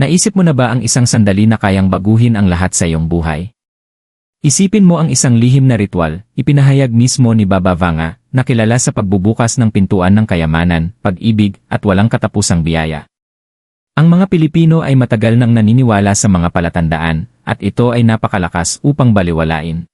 Naisip mo na ba ang isang sandali na kayang baguhin ang lahat sa iyong buhay? Isipin mo ang isang lihim na ritual, ipinahayag mismo ni Baba Vanga, na kilala sa pagbubukas ng pintuan ng kayamanan, pag-ibig, at walang katapusang biyaya. Ang mga Pilipino ay matagal nang naniniwala sa mga palatandaan, at ito ay napakalakas upang baliwalain.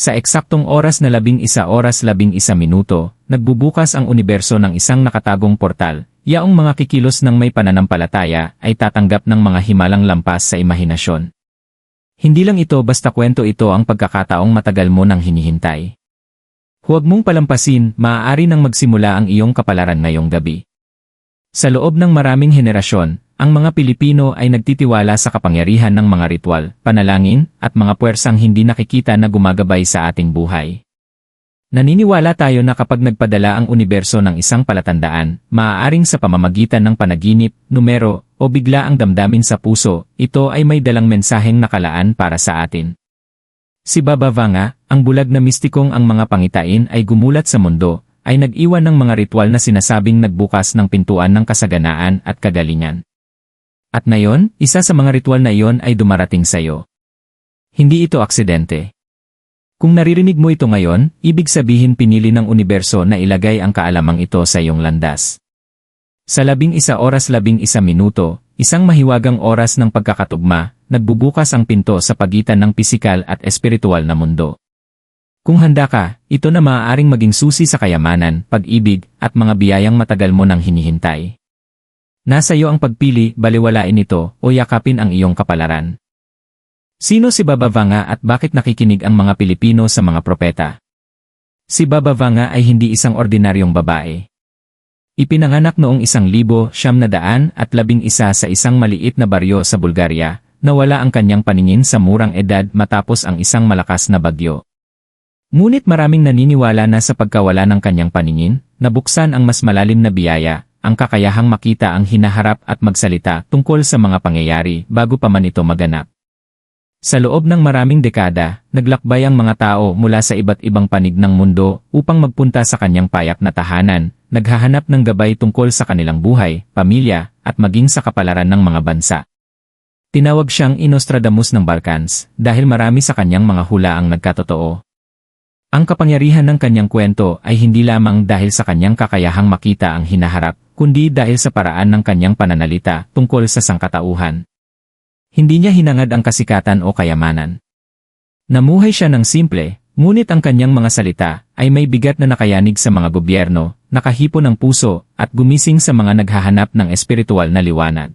Sa eksaktong oras na labing isa oras labing isa minuto, nagbubukas ang universo ng isang nakatagong portal, yaong mga kikilos ng may pananampalataya ay tatanggap ng mga himalang lampas sa imahinasyon. Hindi lang ito basta kwento ito ang pagkakataong matagal mo nang hinihintay. Huwag mong palampasin, maaari nang magsimula ang iyong kapalaran ngayong gabi. Sa loob ng maraming henerasyon, ang mga Pilipino ay nagtitiwala sa kapangyarihan ng mga ritual, panalangin, at mga puwersang hindi nakikita na gumagabay sa ating buhay. Naniniwala tayo na kapag nagpadala ang universo ng isang palatandaan, maaaring sa pamamagitan ng panaginip, numero, o bigla ang damdamin sa puso, ito ay may dalang mensaheng nakalaan para sa atin. Si Baba Vanga, ang bulag na mistikong ang mga pangitain ay gumulat sa mundo, ay nag-iwan ng mga ritual na sinasabing nagbukas ng pintuan ng kasaganaan at kagalingan. At ngayon, isa sa mga ritual na iyon ay dumarating sa iyo. Hindi ito aksidente. Kung naririnig mo ito ngayon, ibig sabihin pinili ng universo na ilagay ang kaalamang ito sa iyong landas. Sa labing isa oras labing isa minuto, isang mahiwagang oras ng pagkakatugma, nagbubukas ang pinto sa pagitan ng pisikal at espiritual na mundo. Kung handa ka, ito na maaaring maging susi sa kayamanan, pag-ibig, at mga biyayang matagal mo nang hinihintay. Nasa iyo ang pagpili, baliwalain ito, o yakapin ang iyong kapalaran. Sino si Baba Vanga at bakit nakikinig ang mga Pilipino sa mga propeta? Si Baba Vanga ay hindi isang ordinaryong babae. Ipinanganak noong isang libo, siyam na daan at labing isa sa isang maliit na baryo sa Bulgaria, nawala ang kanyang paningin sa murang edad matapos ang isang malakas na bagyo. Ngunit maraming naniniwala na sa pagkawala ng kanyang paningin, nabuksan ang mas malalim na biyaya, ang kakayahang makita ang hinaharap at magsalita tungkol sa mga pangyayari bago pa man ito maganap. Sa loob ng maraming dekada, naglakbay ang mga tao mula sa iba't ibang panig ng mundo upang magpunta sa kanyang payak na tahanan, naghahanap ng gabay tungkol sa kanilang buhay, pamilya, at maging sa kapalaran ng mga bansa. Tinawag siyang Inostradamus ng Balkans dahil marami sa kanyang mga hula ang nagkatotoo. Ang kapangyarihan ng kanyang kwento ay hindi lamang dahil sa kanyang kakayahang makita ang hinaharap, kundi dahil sa paraan ng kanyang pananalita tungkol sa sangkatauhan. Hindi niya hinangad ang kasikatan o kayamanan. Namuhay siya ng simple, ngunit ang kanyang mga salita ay may bigat na nakayanig sa mga gobyerno, nakahipo ng puso, at gumising sa mga naghahanap ng espiritual na liwanag.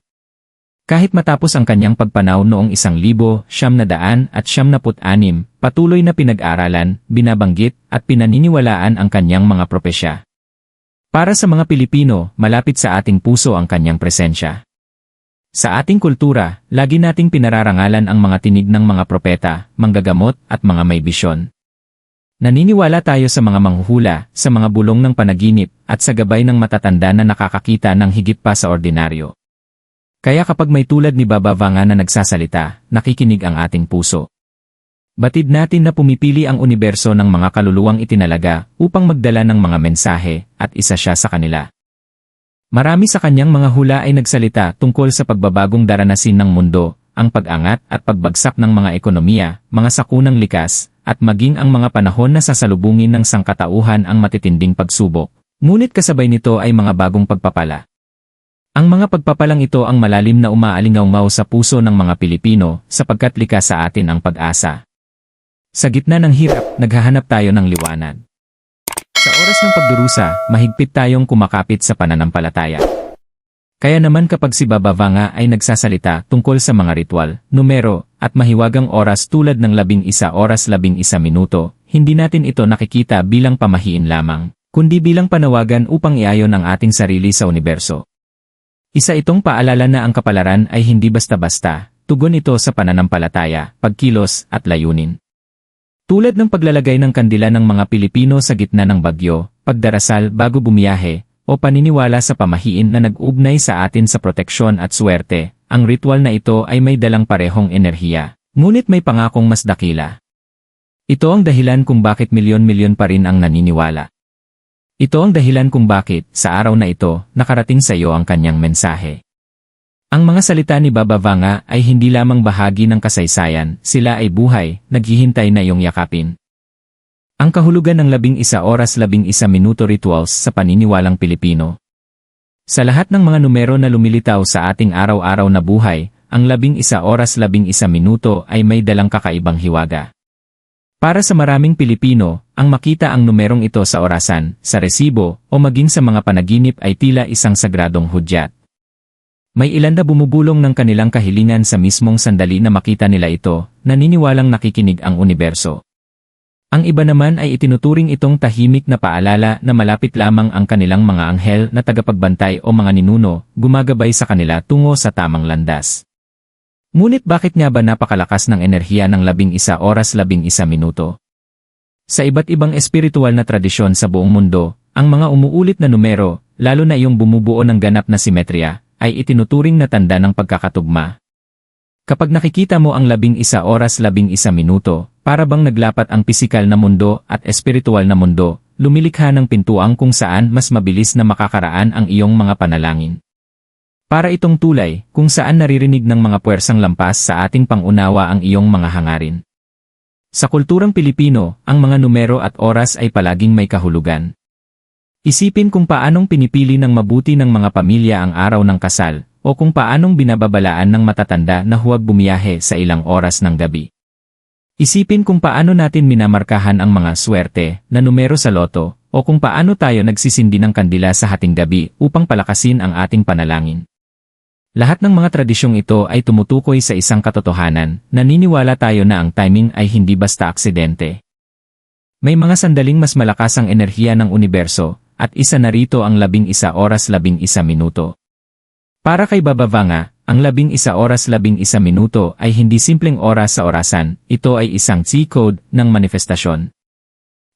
Kahit matapos ang kanyang pagpanaw noong isang libo, siyam na daan at siyam na anim, patuloy na pinag-aralan, binabanggit, at pinaniniwalaan ang kanyang mga propesya. Para sa mga Pilipino, malapit sa ating puso ang kanyang presensya. Sa ating kultura, lagi nating pinararangalan ang mga tinig ng mga propeta, manggagamot, at mga may bisyon. Naniniwala tayo sa mga manghuhula, sa mga bulong ng panaginip, at sa gabay ng matatanda na nakakakita ng higit pa sa ordinaryo. Kaya kapag may tulad ni Baba Vanga na nagsasalita, nakikinig ang ating puso. Batid natin na pumipili ang universo ng mga kaluluwang itinalaga upang magdala ng mga mensahe, at isa siya sa kanila. Marami sa kanyang mga hula ay nagsalita tungkol sa pagbabagong daranasin ng mundo, ang pag-angat at pagbagsak ng mga ekonomiya, mga sakunang likas, at maging ang mga panahon na sasalubungin ng sangkatauhan ang matitinding pagsubok. Ngunit kasabay nito ay mga bagong pagpapala. Ang mga pagpapalang ito ang malalim na umaalingaw sa puso ng mga Pilipino sapagkat likas sa atin ang pag-asa. Sa gitna ng hirap, naghahanap tayo ng liwanag. Sa oras ng pagdurusa, mahigpit tayong kumakapit sa pananampalataya. Kaya naman kapag si Baba Vanga ay nagsasalita tungkol sa mga ritual, numero, at mahiwagang oras tulad ng labing isa oras labing isa minuto, hindi natin ito nakikita bilang pamahiin lamang, kundi bilang panawagan upang iayon ang ating sarili sa universo. Isa itong paalala na ang kapalaran ay hindi basta-basta, tugon ito sa pananampalataya, pagkilos, at layunin. Tulad ng paglalagay ng kandila ng mga Pilipino sa gitna ng bagyo, pagdarasal bago bumiyahe, o paniniwala sa pamahiin na nag-ugnay sa atin sa proteksyon at swerte, ang ritual na ito ay may dalang parehong enerhiya, ngunit may pangakong mas dakila. Ito ang dahilan kung bakit milyon-milyon pa rin ang naniniwala. Ito ang dahilan kung bakit, sa araw na ito, nakarating sa iyo ang kanyang mensahe. Ang mga salita ni Baba Vanga ay hindi lamang bahagi ng kasaysayan, sila ay buhay, naghihintay na iyong yakapin. Ang kahulugan ng labing isa oras labing isa minuto rituals sa paniniwalang Pilipino. Sa lahat ng mga numero na lumilitaw sa ating araw-araw na buhay, ang labing isa oras labing isa minuto ay may dalang kakaibang hiwaga. Para sa maraming Pilipino, ang makita ang numerong ito sa orasan, sa resibo, o maging sa mga panaginip ay tila isang sagradong hudyat. May ilan na bumubulong ng kanilang kahilingan sa mismong sandali na makita nila ito, naniniwalang nakikinig ang universo. Ang iba naman ay itinuturing itong tahimik na paalala na malapit lamang ang kanilang mga anghel na tagapagbantay o mga ninuno, gumagabay sa kanila tungo sa tamang landas. Ngunit bakit nga ba napakalakas ng enerhiya ng labing isa oras labing isa minuto? Sa iba't ibang espiritual na tradisyon sa buong mundo, ang mga umuulit na numero, lalo na yung bumubuo ng ganap na simetriya, ay itinuturing na tanda ng pagkakatugma. Kapag nakikita mo ang labing isa oras labing isa minuto, para bang naglapat ang pisikal na mundo at espiritual na mundo, lumilikha ng pintuang kung saan mas mabilis na makakaraan ang iyong mga panalangin. Para itong tulay, kung saan naririnig ng mga puwersang lampas sa ating pangunawa ang iyong mga hangarin. Sa kulturang Pilipino, ang mga numero at oras ay palaging may kahulugan. Isipin kung paanong pinipili ng mabuti ng mga pamilya ang araw ng kasal, o kung paanong binababalaan ng matatanda na huwag bumiyahe sa ilang oras ng gabi. Isipin kung paano natin minamarkahan ang mga swerte na numero sa loto, o kung paano tayo nagsisindi ng kandila sa hating gabi upang palakasin ang ating panalangin. Lahat ng mga tradisyong ito ay tumutukoy sa isang katotohanan, naniniwala tayo na ang timing ay hindi basta aksidente. May mga sandaling mas malakas ang enerhiya ng universo, at isa na rito ang labing isa oras labing isa minuto. Para kay Babavanga, ang labing isa oras labing isa minuto ay hindi simpleng oras sa orasan, ito ay isang C-code ng manifestasyon.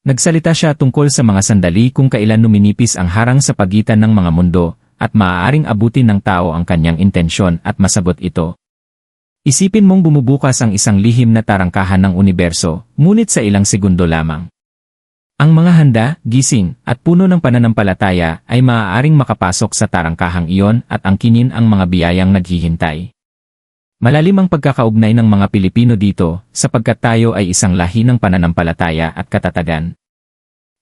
Nagsalita siya tungkol sa mga sandali kung kailan numinipis ang harang sa pagitan ng mga mundo, at maaaring abutin ng tao ang kanyang intensyon at masagot ito. Isipin mong bumubukas ang isang lihim na tarangkahan ng universo, ngunit sa ilang segundo lamang. Ang mga handa, gising, at puno ng pananampalataya ay maaaring makapasok sa tarangkahang iyon at angkinin ang mga biyayang naghihintay. Malalim ang pagkakaugnay ng mga Pilipino dito sapagkat tayo ay isang lahi ng pananampalataya at katatagan.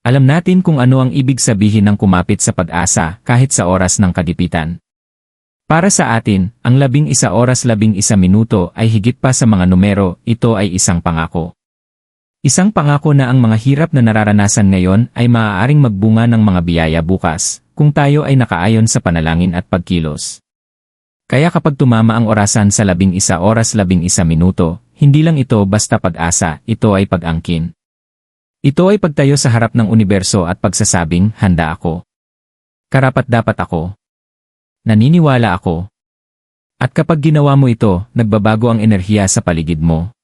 Alam natin kung ano ang ibig sabihin ng kumapit sa pag-asa kahit sa oras ng kadipitan. Para sa atin, ang labing isa oras labing isa minuto ay higit pa sa mga numero, ito ay isang pangako. Isang pangako na ang mga hirap na nararanasan ngayon ay maaaring magbunga ng mga biyaya bukas, kung tayo ay nakaayon sa panalangin at pagkilos. Kaya kapag tumama ang orasan sa labing isa oras labing isa minuto, hindi lang ito basta pag-asa, ito ay pag-angkin. Ito ay pagtayo sa harap ng universo at pagsasabing, handa ako. Karapat dapat ako. Naniniwala ako. At kapag ginawa mo ito, nagbabago ang enerhiya sa paligid mo,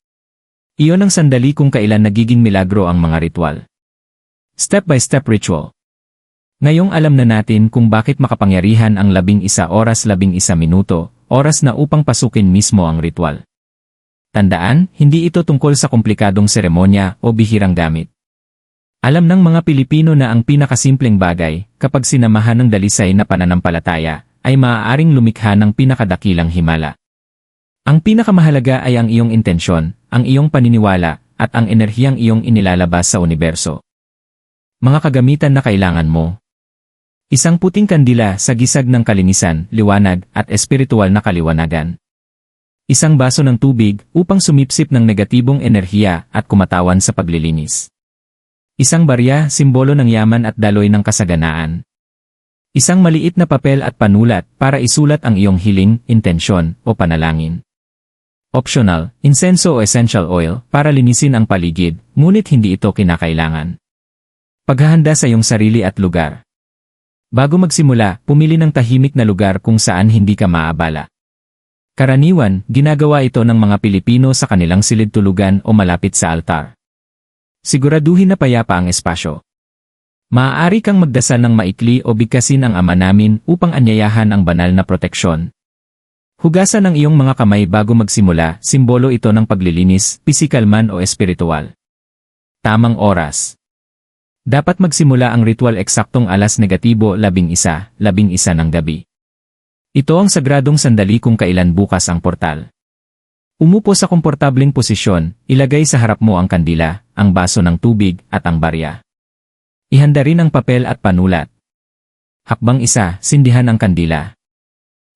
iyon ang sandali kung kailan nagiging milagro ang mga ritual. Step-by-step ritual. Ngayong alam na natin kung bakit makapangyarihan ang labing isa oras labing isa minuto, oras na upang pasukin mismo ang ritual. Tandaan, hindi ito tungkol sa komplikadong seremonya o bihirang gamit. Alam ng mga Pilipino na ang pinakasimpleng bagay, kapag sinamahan ng dalisay na pananampalataya, ay maaaring lumikha ng pinakadakilang himala. Ang pinakamahalaga ay ang iyong intensyon, ang iyong paniniwala, at ang enerhiyang iyong inilalabas sa universo. Mga kagamitan na kailangan mo. Isang puting kandila sa gisag ng kalinisan, liwanag, at espiritual na kaliwanagan. Isang baso ng tubig upang sumipsip ng negatibong enerhiya at kumatawan sa paglilinis. Isang barya, simbolo ng yaman at daloy ng kasaganaan. Isang maliit na papel at panulat para isulat ang iyong hiling, intensyon, o panalangin. Optional, insenso o essential oil para linisin ang paligid, ngunit hindi ito kinakailangan. Paghahanda sa iyong sarili at lugar. Bago magsimula, pumili ng tahimik na lugar kung saan hindi ka maabala. Karaniwan, ginagawa ito ng mga Pilipino sa kanilang silid tulugan o malapit sa altar. Siguraduhin na payapa ang espasyo. Maaari kang magdasal ng maikli o bigkasin ang ama namin upang anyayahan ang banal na proteksyon, Hugasan ang iyong mga kamay bago magsimula, simbolo ito ng paglilinis, pisikal man o espiritual. Tamang oras. Dapat magsimula ang ritual eksaktong alas negatibo labing isa, labing isa ng gabi. Ito ang sagradong sandali kung kailan bukas ang portal. Umupo sa komportableng posisyon, ilagay sa harap mo ang kandila, ang baso ng tubig, at ang barya. Ihanda rin ang papel at panulat. Hakbang isa, sindihan ang kandila.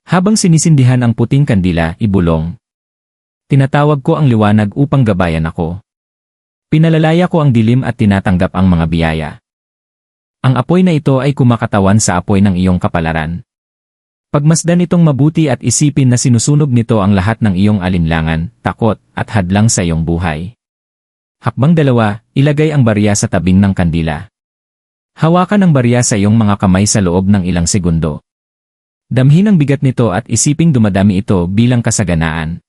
Habang sinisindihan ang puting kandila, ibulong. Tinatawag ko ang liwanag upang gabayan ako. Pinalalaya ko ang dilim at tinatanggap ang mga biyaya. Ang apoy na ito ay kumakatawan sa apoy ng iyong kapalaran. Pagmasdan itong mabuti at isipin na sinusunog nito ang lahat ng iyong alinlangan, takot, at hadlang sa iyong buhay. Hakbang dalawa, ilagay ang barya sa tabing ng kandila. Hawakan ang barya sa iyong mga kamay sa loob ng ilang segundo. Damhin ang bigat nito at isiping dumadami ito bilang kasaganaan.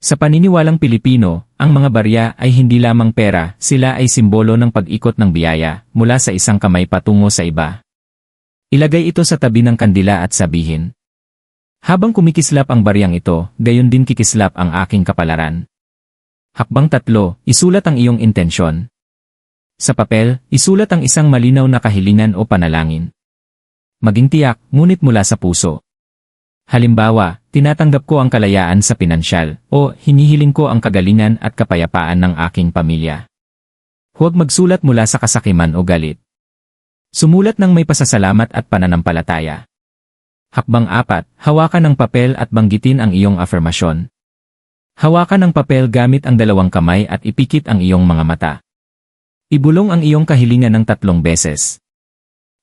Sa paniniwalang Pilipino, ang mga barya ay hindi lamang pera, sila ay simbolo ng pag-ikot ng biyaya mula sa isang kamay patungo sa iba. Ilagay ito sa tabi ng kandila at sabihin. Habang kumikislap ang baryang ito, gayon din kikislap ang aking kapalaran. Hakbang tatlo, isulat ang iyong intensyon. Sa papel, isulat ang isang malinaw na kahilingan o panalangin. Maging tiyak, ngunit mula sa puso. Halimbawa, tinatanggap ko ang kalayaan sa pinansyal, o hinihiling ko ang kagalingan at kapayapaan ng aking pamilya. Huwag magsulat mula sa kasakiman o galit. Sumulat ng may pasasalamat at pananampalataya. Hakbang apat, hawakan ng papel at banggitin ang iyong afirmasyon. Hawakan ng papel gamit ang dalawang kamay at ipikit ang iyong mga mata. Ibulong ang iyong kahilingan ng tatlong beses.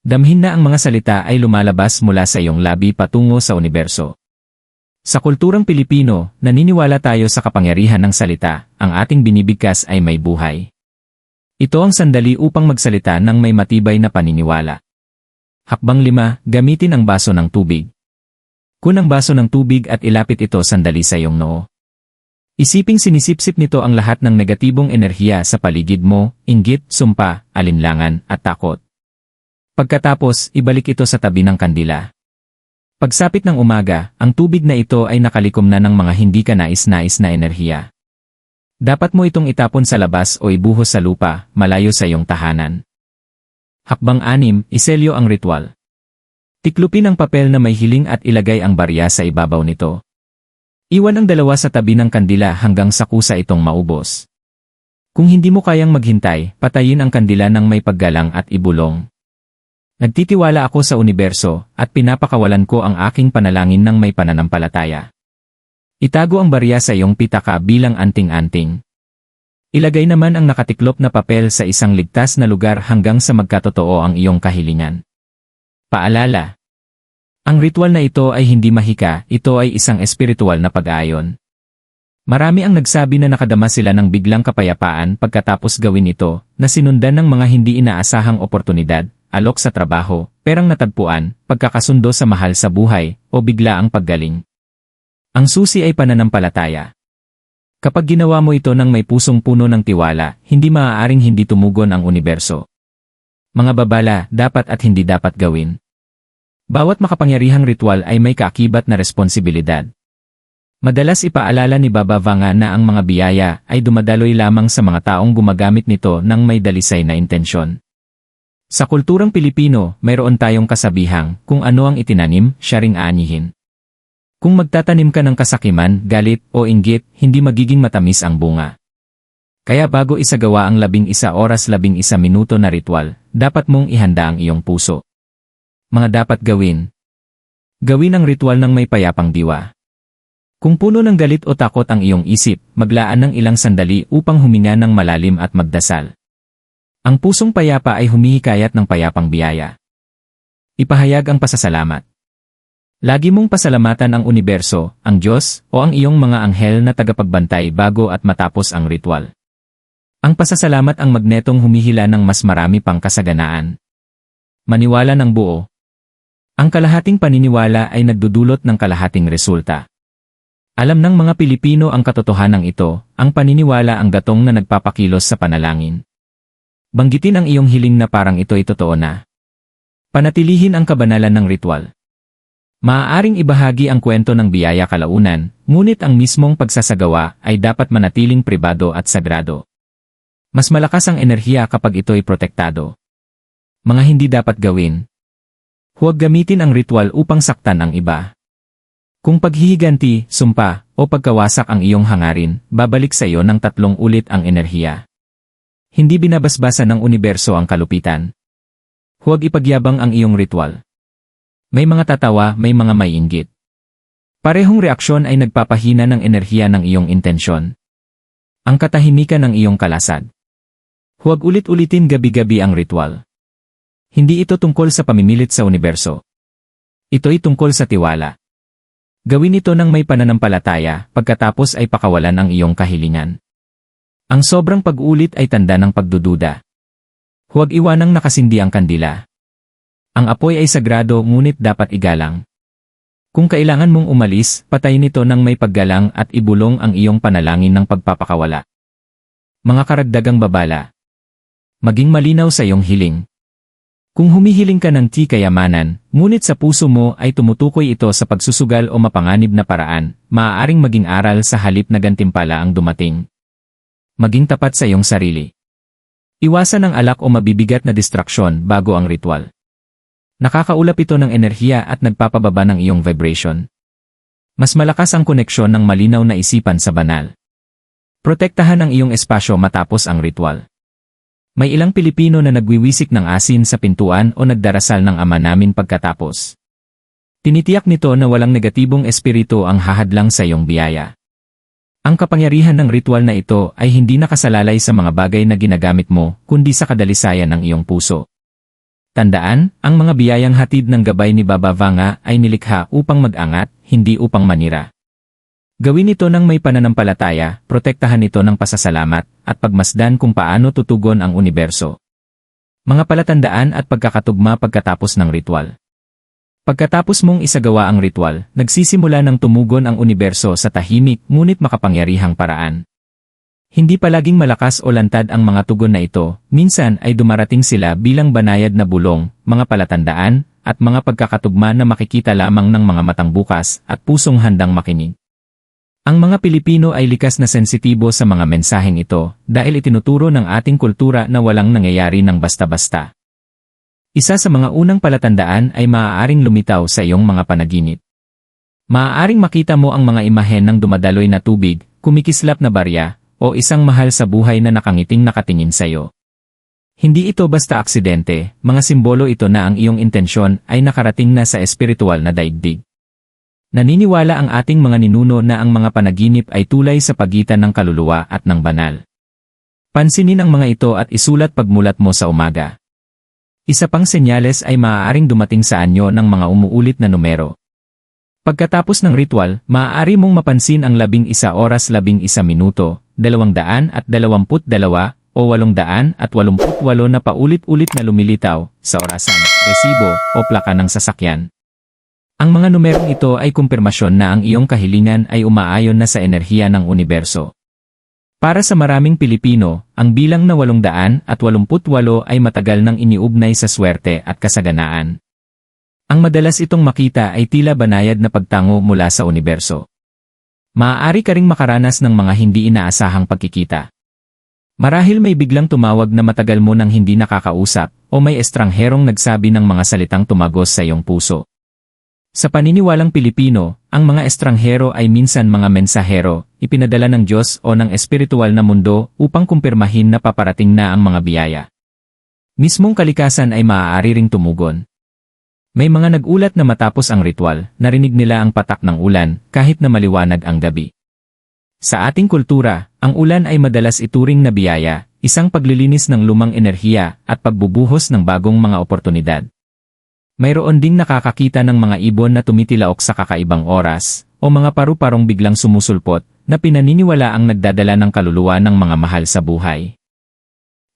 Damhin na ang mga salita ay lumalabas mula sa iyong labi patungo sa universo. Sa kulturang Pilipino, naniniwala tayo sa kapangyarihan ng salita, ang ating binibigkas ay may buhay. Ito ang sandali upang magsalita ng may matibay na paniniwala. Hakbang lima, gamitin ang baso ng tubig. Kun ang baso ng tubig at ilapit ito sandali sa iyong noo. Isiping sinisipsip nito ang lahat ng negatibong enerhiya sa paligid mo, inggit, sumpa, alinlangan, at takot. Pagkatapos, ibalik ito sa tabi ng kandila. Pagsapit ng umaga, ang tubig na ito ay nakalikom na ng mga hindi ka nais-nais na enerhiya. Dapat mo itong itapon sa labas o ibuhos sa lupa, malayo sa iyong tahanan. Hakbang anim, iselyo ang ritual. Tiklupin ang papel na may hiling at ilagay ang barya sa ibabaw nito. Iwan ang dalawa sa tabi ng kandila hanggang sa kusa itong maubos. Kung hindi mo kayang maghintay, patayin ang kandila ng may paggalang at ibulong. Nagtitiwala ako sa universo at pinapakawalan ko ang aking panalangin ng may pananampalataya. Itago ang barya sa iyong pitaka bilang anting-anting. Ilagay naman ang nakatiklop na papel sa isang ligtas na lugar hanggang sa magkatotoo ang iyong kahilingan. Paalala. Ang ritual na ito ay hindi mahika, ito ay isang espiritual na pag-aayon. Marami ang nagsabi na nakadama sila ng biglang kapayapaan pagkatapos gawin ito, na sinundan ng mga hindi inaasahang oportunidad, alok sa trabaho, perang natagpuan, pagkakasundo sa mahal sa buhay, o bigla ang paggaling. Ang susi ay pananampalataya. Kapag ginawa mo ito ng may pusong puno ng tiwala, hindi maaaring hindi tumugon ang universo. Mga babala, dapat at hindi dapat gawin. Bawat makapangyarihang ritual ay may kaakibat na responsibilidad. Madalas ipaalala ni Baba Vanga na ang mga biyaya ay dumadaloy lamang sa mga taong gumagamit nito ng may dalisay na intensyon. Sa kulturang Pilipino, mayroon tayong kasabihang, kung ano ang itinanim, siya ring aanihin. Kung magtatanim ka ng kasakiman, galit, o inggit, hindi magiging matamis ang bunga. Kaya bago isagawa ang labing isa oras labing isa minuto na ritual, dapat mong ihanda ang iyong puso. Mga dapat gawin. Gawin ang ritual ng may payapang diwa. Kung puno ng galit o takot ang iyong isip, maglaan ng ilang sandali upang huminga ng malalim at magdasal. Ang pusong payapa ay humihikayat ng payapang biyaya. Ipahayag ang pasasalamat. Lagi mong pasalamatan ang universo, ang Diyos, o ang iyong mga anghel na tagapagbantay bago at matapos ang ritual. Ang pasasalamat ang magnetong humihila ng mas marami pang kasaganaan. Maniwala ng buo. Ang kalahating paniniwala ay nagdudulot ng kalahating resulta. Alam ng mga Pilipino ang katotohanan ito, ang paniniwala ang gatong na nagpapakilos sa panalangin. Banggitin ang iyong hiling na parang ito ay totoo na. Panatilihin ang kabanalan ng ritual. Maaaring ibahagi ang kwento ng biyaya kalaunan, ngunit ang mismong pagsasagawa ay dapat manatiling pribado at sagrado. Mas malakas ang enerhiya kapag ito ay protektado. Mga hindi dapat gawin. Huwag gamitin ang ritual upang saktan ang iba. Kung paghihiganti, sumpa, o pagkawasak ang iyong hangarin, babalik sa iyo ng tatlong ulit ang enerhiya. Hindi binabasbasa ng universo ang kalupitan. Huwag ipagyabang ang iyong ritual. May mga tatawa, may mga may inggit. Parehong reaksyon ay nagpapahina ng enerhiya ng iyong intensyon. Ang katahimikan ng iyong kalasad. Huwag ulit-ulitin gabi-gabi ang ritual. Hindi ito tungkol sa pamimilit sa universo. Ito'y tungkol sa tiwala. Gawin ito ng may pananampalataya, pagkatapos ay pakawalan ang iyong kahilingan. Ang sobrang pag-ulit ay tanda ng pagdududa. Huwag iwanang nakasindi ang kandila. Ang apoy ay sagrado ngunit dapat igalang. Kung kailangan mong umalis, patayin ito ng may paggalang at ibulong ang iyong panalangin ng pagpapakawala. Mga karagdagang babala. Maging malinaw sa iyong hiling. Kung humihiling ka ng ti kayamanan, ngunit sa puso mo ay tumutukoy ito sa pagsusugal o mapanganib na paraan, maaaring maging aral sa halip na gantimpala ang dumating. Maging tapat sa iyong sarili. Iwasan ang alak o mabibigat na distraksyon bago ang ritual. Nakakaulap ito ng enerhiya at nagpapababa ng iyong vibration. Mas malakas ang koneksyon ng malinaw na isipan sa banal. Protektahan ang iyong espasyo matapos ang ritual. May ilang Pilipino na nagwiwisik ng asin sa pintuan o nagdarasal ng ama namin pagkatapos. Tinitiyak nito na walang negatibong espiritu ang hahadlang sa iyong biyaya. Ang kapangyarihan ng ritual na ito ay hindi nakasalalay sa mga bagay na ginagamit mo, kundi sa kadalisayan ng iyong puso. Tandaan, ang mga biyayang hatid ng gabay ni Baba Vanga ay nilikha upang mag-angat, hindi upang manira. Gawin ito ng may pananampalataya, protektahan ito ng pasasalamat, at pagmasdan kung paano tutugon ang universo. Mga palatandaan at pagkakatugma pagkatapos ng ritual. Pagkatapos mong isagawa ang ritual, nagsisimula ng tumugon ang universo sa tahimik ngunit makapangyarihang paraan. Hindi palaging malakas o lantad ang mga tugon na ito, minsan ay dumarating sila bilang banayad na bulong, mga palatandaan, at mga pagkakatugma na makikita lamang ng mga matang bukas at pusong handang makinig. Ang mga Pilipino ay likas na sensitibo sa mga mensaheng ito dahil itinuturo ng ating kultura na walang nangyayari ng basta-basta. Isa sa mga unang palatandaan ay maaaring lumitaw sa iyong mga panaginip. Maaaring makita mo ang mga imahen ng dumadaloy na tubig, kumikislap na barya, o isang mahal sa buhay na nakangiting nakatingin sa iyo. Hindi ito basta aksidente, mga simbolo ito na ang iyong intensyon ay nakarating na sa espiritual na daigdig. Naniniwala ang ating mga ninuno na ang mga panaginip ay tulay sa pagitan ng kaluluwa at ng banal. Pansinin ang mga ito at isulat pagmulat mo sa umaga. Isa pang senyales ay maaaring dumating sa anyo ng mga umuulit na numero. Pagkatapos ng ritual, maaari mong mapansin ang labing isa oras labing isa minuto, dalawang daan at dalawamput dalawa, o walong daan at walumput walo na paulit-ulit na lumilitaw sa orasan, resibo, o plaka ng sasakyan. Ang mga numerong ito ay kumpirmasyon na ang iyong kahilingan ay umaayon na sa enerhiya ng universo. Para sa maraming Pilipino, ang bilang na 800 at 88 ay matagal nang iniugnay sa swerte at kasaganaan. Ang madalas itong makita ay tila banayad na pagtango mula sa universo. Maaari ka ring makaranas ng mga hindi inaasahang pagkikita. Marahil may biglang tumawag na matagal mo nang hindi nakakausap, o may estrangherong nagsabi ng mga salitang tumagos sa iyong puso. Sa paniniwalang Pilipino, ang mga estranghero ay minsan mga mensahero, ipinadala ng Diyos o ng espiritual na mundo upang kumpirmahin na paparating na ang mga biyaya. Mismong kalikasan ay maaari ring tumugon. May mga nagulat na matapos ang ritual, narinig nila ang patak ng ulan kahit na maliwanag ang gabi. Sa ating kultura, ang ulan ay madalas ituring na biyaya, isang paglilinis ng lumang enerhiya at pagbubuhos ng bagong mga oportunidad. Mayroon ding nakakakita ng mga ibon na tumitilaok sa kakaibang oras, o mga paru-parong biglang sumusulpot, na pinaniniwala ang nagdadala ng kaluluwa ng mga mahal sa buhay.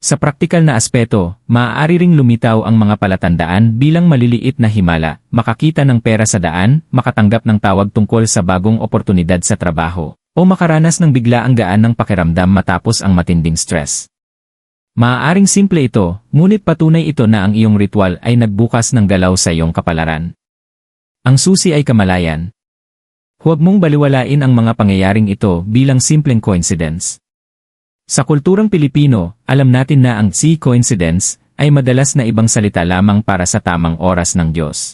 Sa praktikal na aspeto, maaari ring lumitaw ang mga palatandaan bilang maliliit na himala, makakita ng pera sa daan, makatanggap ng tawag tungkol sa bagong oportunidad sa trabaho, o makaranas ng bigla ang gaan ng pakiramdam matapos ang matinding stress. Maaaring simple ito, ngunit patunay ito na ang iyong ritual ay nagbukas ng galaw sa iyong kapalaran. Ang susi ay kamalayan. Huwag mong baliwalain ang mga pangyayaring ito bilang simpleng coincidence. Sa kulturang Pilipino, alam natin na ang si coincidence ay madalas na ibang salita lamang para sa tamang oras ng Diyos.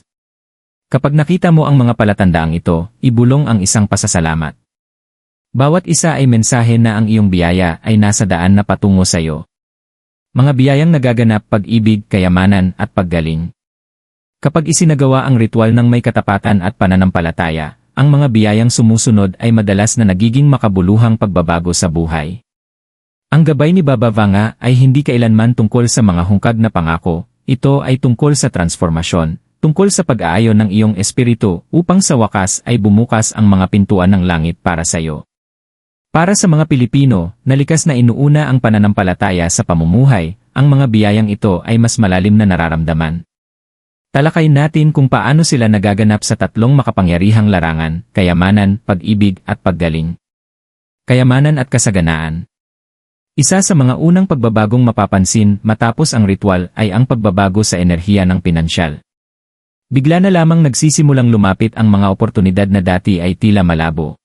Kapag nakita mo ang mga palatandaang ito, ibulong ang isang pasasalamat. Bawat isa ay mensahe na ang iyong biyaya ay nasa daan na patungo sa iyo. Mga biyayang nagaganap pag-ibig, kayamanan at paggaling. Kapag isinagawa ang ritual ng may katapatan at pananampalataya, ang mga biyayang sumusunod ay madalas na nagiging makabuluhang pagbabago sa buhay. Ang gabay ni Baba Vanga ay hindi kailanman tungkol sa mga hungkag na pangako, ito ay tungkol sa transformasyon, tungkol sa pag-aayon ng iyong espiritu upang sa wakas ay bumukas ang mga pintuan ng langit para sa iyo. Para sa mga Pilipino, nalikas na inuuna ang pananampalataya sa pamumuhay, ang mga biyayang ito ay mas malalim na nararamdaman. Talakayin natin kung paano sila nagaganap sa tatlong makapangyarihang larangan, kayamanan, pag-ibig at paggaling. Kayamanan at kasaganaan. Isa sa mga unang pagbabagong mapapansin matapos ang ritual ay ang pagbabago sa enerhiya ng pinansyal. Bigla na lamang nagsisimulang lumapit ang mga oportunidad na dati ay tila malabo.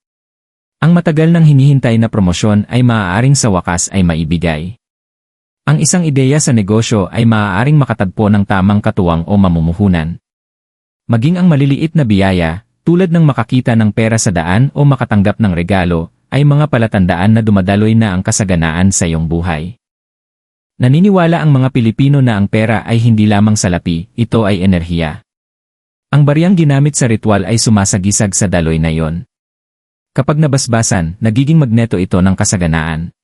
Ang matagal nang hinihintay na promosyon ay maaaring sa wakas ay maibigay. Ang isang ideya sa negosyo ay maaaring makatagpo ng tamang katuwang o mamumuhunan. Maging ang maliliit na biyaya, tulad ng makakita ng pera sa daan o makatanggap ng regalo, ay mga palatandaan na dumadaloy na ang kasaganaan sa iyong buhay. Naniniwala ang mga Pilipino na ang pera ay hindi lamang salapi, ito ay enerhiya. Ang bariyang ginamit sa ritual ay sumasagisag sa daloy na iyon. Kapag nabasbasan, nagiging magneto ito ng kasaganaan.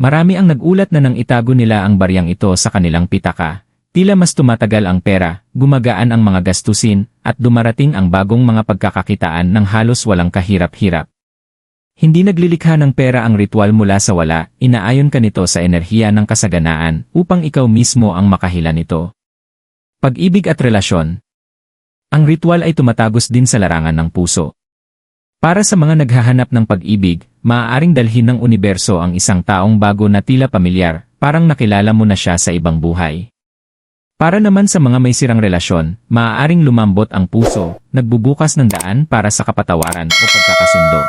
Marami ang nagulat na nang itago nila ang bariyang ito sa kanilang pitaka, tila mas tumatagal ang pera, gumagaan ang mga gastusin, at dumarating ang bagong mga pagkakakitaan ng halos walang kahirap-hirap. Hindi naglilikha ng pera ang ritual mula sa wala, inaayon ka nito sa enerhiya ng kasaganaan upang ikaw mismo ang makahilan nito. Pag-ibig at relasyon, ang ritual ay tumatagos din sa larangan ng puso. Para sa mga naghahanap ng pag-ibig, maaaring dalhin ng universo ang isang taong bago na tila pamilyar, parang nakilala mo na siya sa ibang buhay. Para naman sa mga may sirang relasyon, maaaring lumambot ang puso, nagbubukas ng daan para sa kapatawaran o pagkakasundo.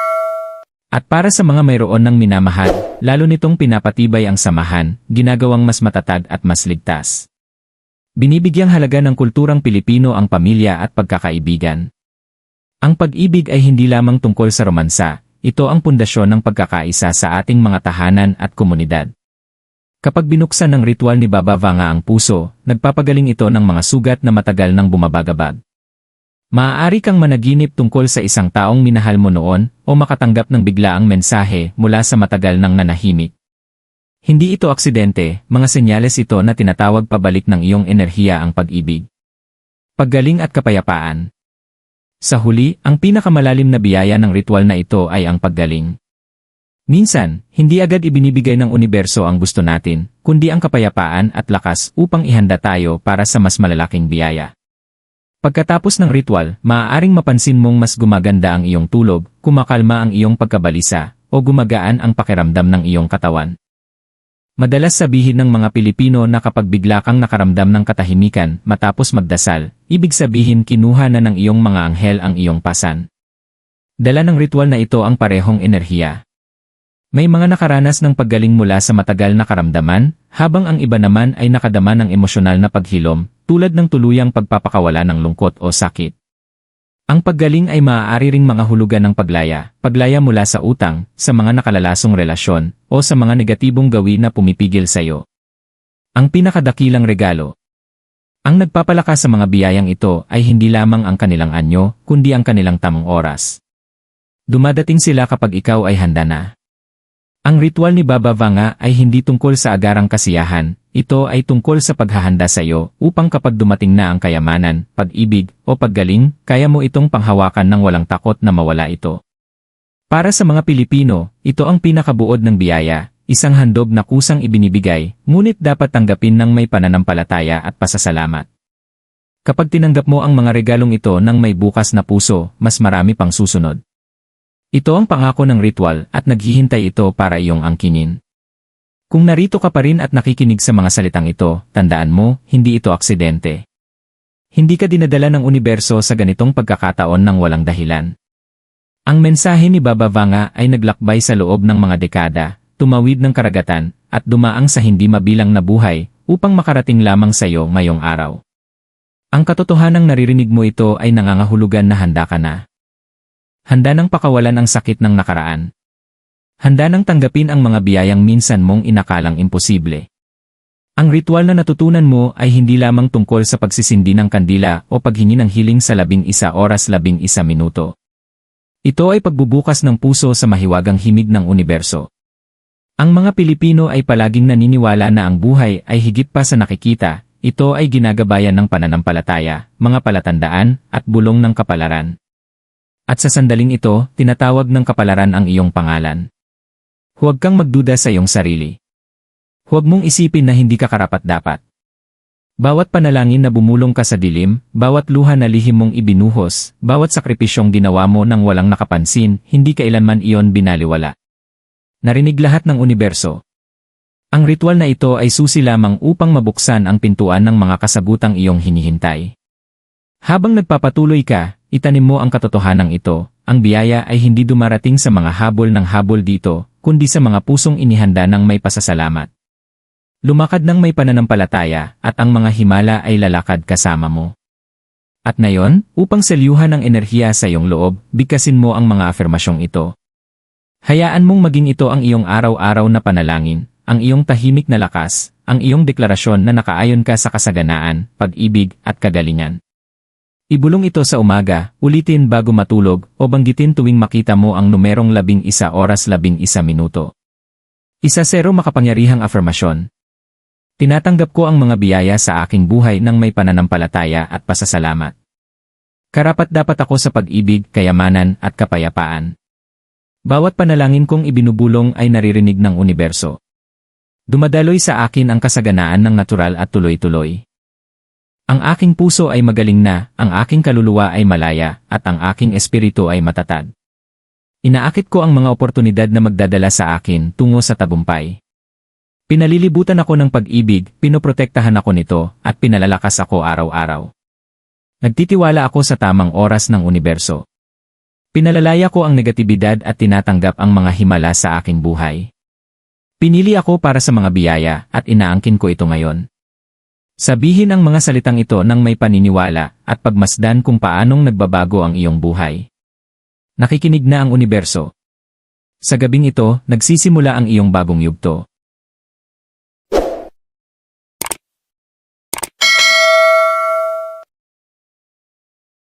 At para sa mga mayroon ng minamahal, lalo nitong pinapatibay ang samahan, ginagawang mas matatag at mas ligtas. Binibigyang halaga ng kulturang Pilipino ang pamilya at pagkakaibigan. Ang pag-ibig ay hindi lamang tungkol sa romansa, ito ang pundasyon ng pagkakaisa sa ating mga tahanan at komunidad. Kapag binuksan ng ritual ni Baba Vanga ang puso, nagpapagaling ito ng mga sugat na matagal nang bumabagabag. Maaari kang managinip tungkol sa isang taong minahal mo noon o makatanggap ng biglaang mensahe mula sa matagal ng nanahimik. Hindi ito aksidente, mga senyales ito na tinatawag pabalik ng iyong enerhiya ang pag-ibig. Paggaling at kapayapaan. Sa huli, ang pinakamalalim na biyaya ng ritual na ito ay ang paggaling. Minsan, hindi agad ibinibigay ng universo ang gusto natin, kundi ang kapayapaan at lakas upang ihanda tayo para sa mas malalaking biyaya. Pagkatapos ng ritual, maaaring mapansin mong mas gumaganda ang iyong tulog, kumakalma ang iyong pagkabalisa, o gumagaan ang pakiramdam ng iyong katawan. Madalas sabihin ng mga Pilipino na kapag bigla kang nakaramdam ng katahimikan matapos magdasal, ibig sabihin kinuha na ng iyong mga anghel ang iyong pasan. Dala ng ritual na ito ang parehong enerhiya. May mga nakaranas ng paggaling mula sa matagal na karamdaman, habang ang iba naman ay nakadama ng emosyonal na paghilom, tulad ng tuluyang pagpapakawala ng lungkot o sakit. Ang paggaling ay maaari ring mga hulugan ng paglaya, paglaya mula sa utang, sa mga nakalalasong relasyon, o sa mga negatibong gawin na pumipigil sa iyo. Ang pinakadakilang regalo. Ang nagpapalakas sa mga biyayang ito ay hindi lamang ang kanilang anyo, kundi ang kanilang tamang oras. Dumadating sila kapag ikaw ay handa na. Ang ritual ni Baba Vanga ay hindi tungkol sa agarang kasiyahan, ito ay tungkol sa paghahanda sa iyo upang kapag dumating na ang kayamanan, pag-ibig, o paggaling, kaya mo itong panghawakan ng walang takot na mawala ito. Para sa mga Pilipino, ito ang pinakabuod ng biyaya, isang handog na kusang ibinibigay, ngunit dapat tanggapin ng may pananampalataya at pasasalamat. Kapag tinanggap mo ang mga regalong ito ng may bukas na puso, mas marami pang susunod. Ito ang pangako ng ritual at naghihintay ito para iyong angkinin. Kung narito ka pa rin at nakikinig sa mga salitang ito, tandaan mo, hindi ito aksidente. Hindi ka dinadala ng universo sa ganitong pagkakataon ng walang dahilan. Ang mensahe ni Baba Vanga ay naglakbay sa loob ng mga dekada, tumawid ng karagatan, at dumaang sa hindi mabilang na buhay, upang makarating lamang sa iyo ngayong araw. Ang katotohanang naririnig mo ito ay nangangahulugan na handa ka na. Handa nang pakawalan ang sakit ng nakaraan. Handa nang tanggapin ang mga biyayang minsan mong inakalang imposible. Ang ritual na natutunan mo ay hindi lamang tungkol sa pagsisindi ng kandila o paghingi ng hiling sa labing isa oras labing isa minuto. Ito ay pagbubukas ng puso sa mahiwagang himig ng universo. Ang mga Pilipino ay palaging naniniwala na ang buhay ay higit pa sa nakikita, ito ay ginagabayan ng pananampalataya, mga palatandaan, at bulong ng kapalaran. At sa sandaling ito, tinatawag ng kapalaran ang iyong pangalan. Huwag kang magduda sa iyong sarili. Huwag mong isipin na hindi ka karapat-dapat. Bawat panalangin na bumulong ka sa dilim, bawat luha na lihim mong ibinuhos, bawat sakripisyong ginawa mo nang walang nakapansin, hindi kailanman iyon binaliwala. Narinig lahat ng universo. Ang ritual na ito ay susi lamang upang mabuksan ang pintuan ng mga kasagutang iyong hinihintay. Habang nagpapatuloy ka, itanim mo ang katotohanan ito, ang biyaya ay hindi dumarating sa mga habol ng habol dito, kundi sa mga pusong inihanda ng may pasasalamat. Lumakad ng may pananampalataya at ang mga himala ay lalakad kasama mo. At ngayon, upang selyuhan ang enerhiya sa iyong loob, bigkasin mo ang mga afirmasyong ito. Hayaan mong maging ito ang iyong araw-araw na panalangin, ang iyong tahimik na lakas, ang iyong deklarasyon na nakaayon ka sa kasaganaan, pag-ibig, at kagalingan. Ibulong ito sa umaga, ulitin bago matulog, o banggitin tuwing makita mo ang numerong labing isa oras labing isa minuto. Isa zero makapangyarihang afirmasyon. Tinatanggap ko ang mga biyaya sa aking buhay ng may pananampalataya at pasasalamat. Karapat dapat ako sa pag-ibig, kayamanan, at kapayapaan. Bawat panalangin kong ibinubulong ay naririnig ng universo. Dumadaloy sa akin ang kasaganaan ng natural at tuloy-tuloy. Ang aking puso ay magaling na, ang aking kaluluwa ay malaya, at ang aking espiritu ay matatag. Inaakit ko ang mga oportunidad na magdadala sa akin tungo sa tabumpay. Pinalilibutan ako ng pag-ibig, pinoprotektahan ako nito, at pinalalakas ako araw-araw. Nagtitiwala ako sa tamang oras ng universo. Pinalalaya ko ang negatibidad at tinatanggap ang mga himala sa aking buhay. Pinili ako para sa mga biyaya at inaangkin ko ito ngayon. Sabihin ang mga salitang ito ng may paniniwala at pagmasdan kung paanong nagbabago ang iyong buhay. Nakikinig na ang universo. Sa gabing ito, nagsisimula ang iyong bagong yugto.